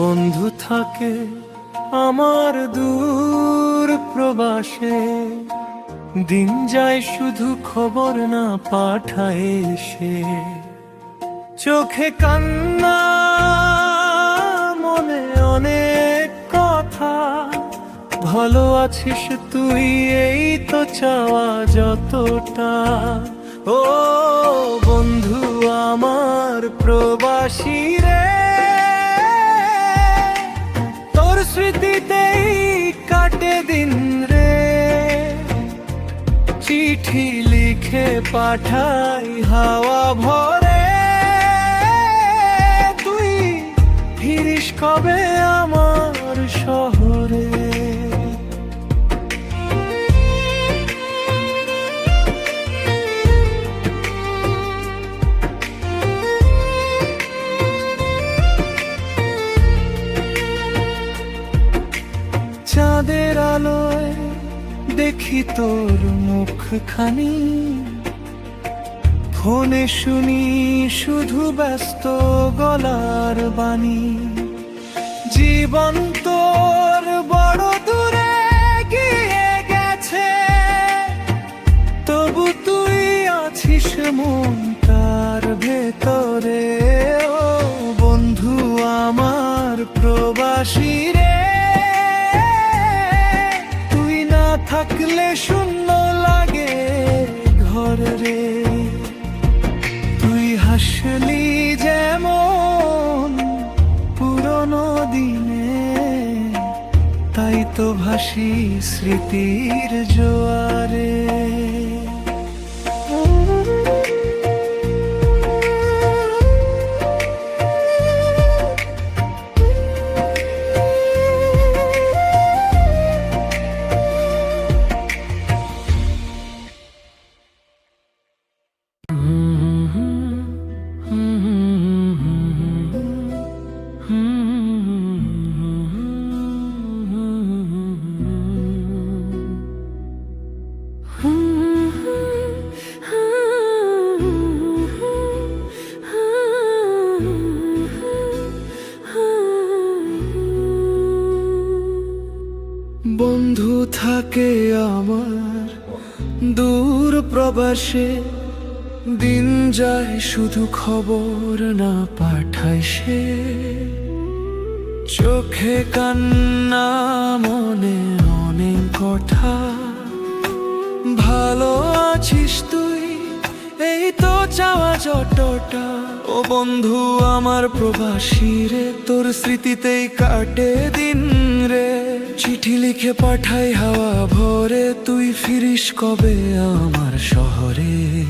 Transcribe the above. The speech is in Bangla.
বন্ধু থাকে আমার দূর প্রবাসে। দিন যায় শুধু খবর না পাঠায় সে চোখে কান্না, মনে অনেক কথা। ভালো আছিস তুই, এই তো চাওয়া যতটা। ও বন্ধু, আমার প্রবাসী স্মৃতিতেই কাটে দিন রে। চিঠি লিখে পাঠাই হাওয়া ভরে। তুই ফিরিস কবে আমার শহরে? চাঁদের আলোয় দেখি তোর মুখখানি। ফোনে শুনি শুধু ব্যস্ত গলার বাণী। জীবন তোর বড় দূরে গিয়ে গেছে। তবু তুই আছিস মন তার ভেতরে। ও বন্ধু, আমার প্রবাসী থাকলে শূন্য লাগে ঘর রে। তুই হাসলি যেমন পুরনো দিনে, তাই তো ভাসি স্মৃতির জোয়ারে। বন্ধু থাকে আমার দূর প্রবাসে। দিন যায়, শুধু খবর না পাঠায় সে। চোখে কান্না, মনে অনেক কথা। ভালো আছিস তুই? এই তো চাওয়া যতটা ও বন্ধু, আমার প্রবাসী রে, তোর স্মৃতিতেই কাটে দিন রে। চিঠি লিখে পাঠাই হাওয়া ভরে, তুই ফিরিস কবে আমার শহরে?